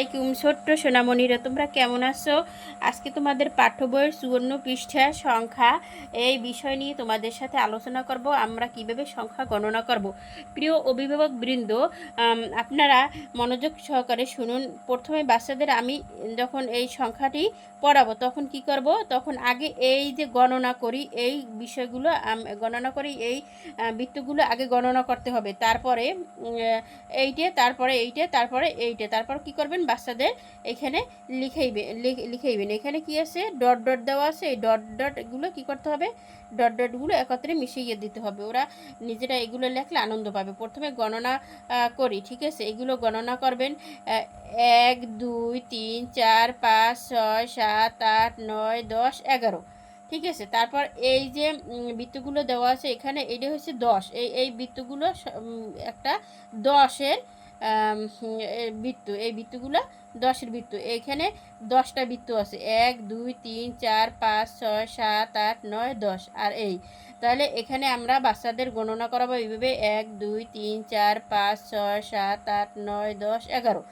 আলাইকুম ছোট্ট সোনামণিরা, তোমরা কেমন আছো? আজকে তোমাদের পাঠ্য বইয়ের সুবর্ণ পৃষ্ঠা সংখ্যা, এই বিষয় নিয়ে তোমাদের সাথে আলোচনা করব, আমরা কীভাবে সংখ্যা গণনা করব। প্রিয় অভিভাবক বৃন্দ আপনারা মনোযোগ সহকারে শুনুন। প্রথমে বাচ্চাদের আমি যখন এই সংখ্যাটি পড়াবো, তখন কি করব? তখন আগে এই যে গণনা করি, এই বিষয়গুলো গণনা করি, এই বৃত্তগুলো আগে গণনা করতে হবে। তারপরে এইটে তারপরে এইটে তারপরে এইটে, তারপর কি করবেন? বাচ্চাদের এখানে লিখেইবে লিখ- লিখেইবেন এখানে কি আছে? ডট ডট দেওয়া আছে। এই ডট ডটগুলো কি করতে হবে? ডট ডটগুলো একত্রে মিশিয়ে দিতে হবে। ওরা নিজেরা এগুলো লেখলে আনন্দ পাবে। প্রথমে গণনা করি, ঠিক আছে? এগুলো গণনা করবেন এক, দুই, তিন, চার, পাঁচ, ছয়, সাত, আট, নয়, দশ, এগারো। ঠিক আছে? তারপর এই যে বৃত্তগুলো দেওয়া আছে এখানে, এটা হচ্ছে দশ। এই এই বৃত্তগুলো একটা দশের বৃত্ত, এই বৃত্তগুলো দশের বৃত্ত। এইখানে দশটা বৃত্ত আছে। এক, দুই, তিন, চার, পাঁচ, ছয়, সাত, আট, নয়, দশ আর এই। তাহলে এখানে আমরা বাচ্চাদের গণনা করাবো এইভাবে। এক, দুই, তিন, চার, পাঁচ, ছয়, সাত, আট, নয়, দশ, এগারো।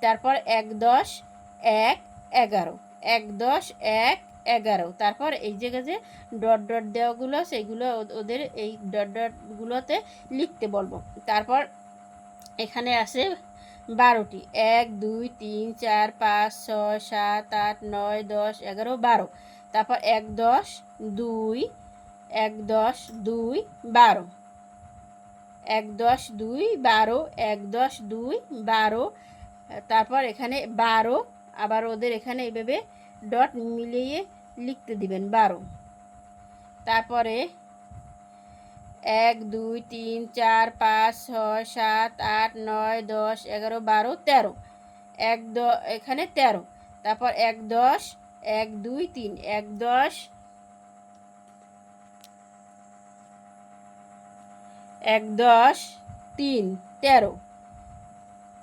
তারপর এক, দশ, এক, এগারো। এক, দশ, এক, এগারো। তারপর এই জায়গায় যে ডট ডট দেওয়াগুলো ও- ওদের এই ডট, ডটগুলোতে লিখতে বলব। তারপর এখানে আছে বারোটি। এক, দুই, তিন, চার, পাঁচ, ছয়, সাত, আট, নয়, দশ, এগারো, বারো। তারপর এক, দশ, দুই, এক, দশ, দুই, বারো। এক, দশ, দুই, বারো, এক, দশ, দুই, বারো। তারপর এখানে বারো, আবার ওদের এখানে এইভাবে ডট মিলিয়ে লিখতে দিবেন বারো। তারপরে এক, দুই, তিন, চার, পাঁচ, ছয়, সাত, আট, নয়, দশ, এগারো, বারো, তেরো। এক, দ, এখানে তেরো। তারপর এক, দশ, এক, দুই, তিন। এক, দশ এক, দশ, তিন, তেরো।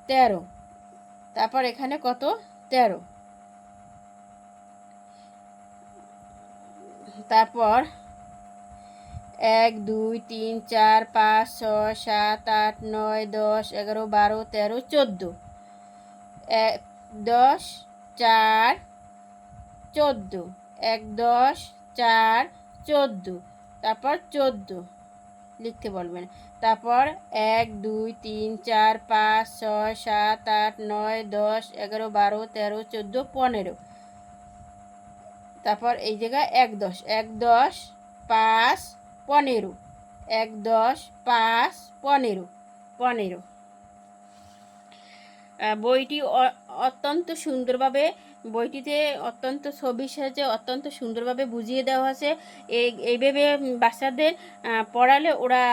তেরো। তারপর এখানে কত? তেরো। তারপর এক, দুই, তিন, চার, পাঁচ, ছয়, সাত, আট, নয়, দশ, এগারো, বারো, তেরো, চোদ্দ। দশ, চার, চোদ্দ। এক, দশ, চার, চোদ্দ। তারপর চোদ্দ। লিখতে বলবেন। তারপর এক, দুই, তিন, চার, পাঁচ, ছয়, সাত, আট, নয়, দশ, এগারো, বারো, তেরো, চোদ্দ, পনেরো। তারপর এই জায়গায় এক, দশ। এক, দশ, পাঁচ পনেরো। এক দশ পাঁচ পনেরো। পনেরো। বইটি অত্যন্ত সুন্দরভাবে, বইটিতে অত্যন্ত ছবির সাহায্যে অত্যন্ত সুন্দরভাবে বুঝিয়ে দেওয়া আছে। এই এইভাবে বাচ্চাদের পড়ালে ওরা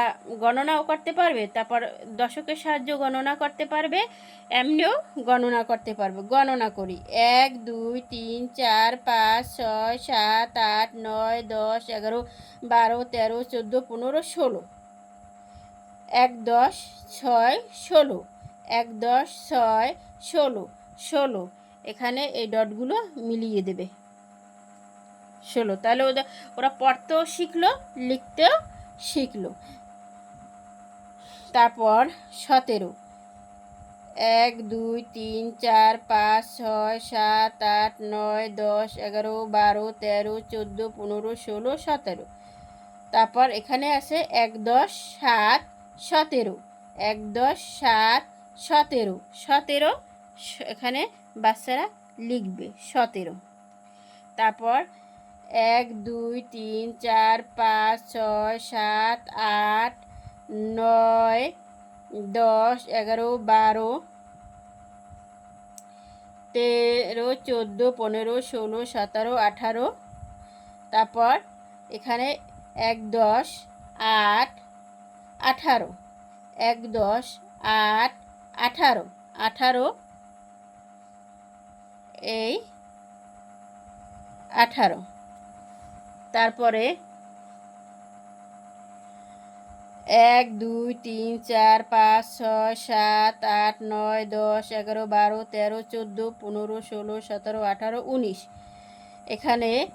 গণনাও করতে পারবে, তারপর দশকের সাহায্য গণনা করতে পারবে, এমনিও গণনা করতে পারবে, গণনা করি। এক, দুই, তিন, চার, পাঁচ, ছয়, সাত, আট, নয়, দশ, এগারো, বারো, তেরো, চোদ্দ, পনেরো, ষোলো। এক, দশ, ছয়, ষোলো। এক, দশ, ছয়, ষোলো। ষোলো। এখানে এই ডটগুলো মিলিয়ে দেবে। ষোলো। তাহলে ওদের, ওরা পড়তেও শিখলো, লিখতেও শিখলো। তারপর সতেরো। এক, দুই, তিন, চার, পাঁচ, ছয়, সাত, আট, নয়, দশ, এগারো, বারো, তেরো, চোদ্দ, পনেরো, ষোলো, সতেরো। তারপর এখানে আছে এক, দশ, সাত, সতেরো। এক, দশ, সাত, সতেরো। সতেরো এখানে বাচ্চারা লিখবে, সতেরো। তারপর এক, দুই, তিন, চার, পাঁচ, ছয়, সাত, আট, নয়, দশ, এগারো, বারো, তেরো, চোদ্দ, পনেরো, ষোলো, সতেরো, আঠারো। তারপর এখানে এক, দশ, আট, আঠারো। এক, দশ, আট, আঠারো। আঠারো এই আঠারো। তারপরে এক, দুই, তিন, চার, পাঁচ, ছয়, সাত, আট, নয়, দশ, এগারো, বারো, তেরো, চোদ্দ, পনেরো, ষোলো, সতেরো, আঠারো, উনিশ। এখানে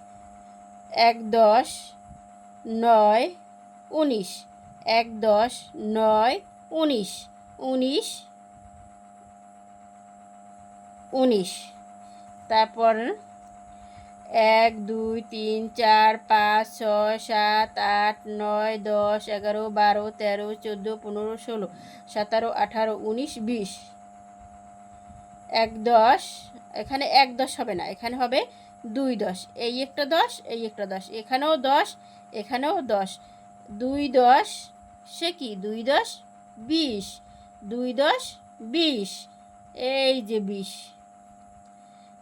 এক, দশ, নয়, উনিশ। এক, দশ, নয়, উনিশ। উনিশ উনিশ। তারপর এক, দুই, তিন, চার, পাঁচ, ছয়, সাত, আট, নয়, দশ, এগারো, বারো, তেরো, চোদ্দ, পনেরো, ষোলো, সতেরো, আঠারো, উনিশ, বিশ। এক দশ। এখানে এক দশ হবে না, এখানে হবে দুই দশ। এই একটা দশ, এই একটা দশ। এখানেও দশ এখানেও দশ। দুই দশ, সে কি? দুই দশ, বিশ। দুই দশ, বিশ। এই যে বিশ।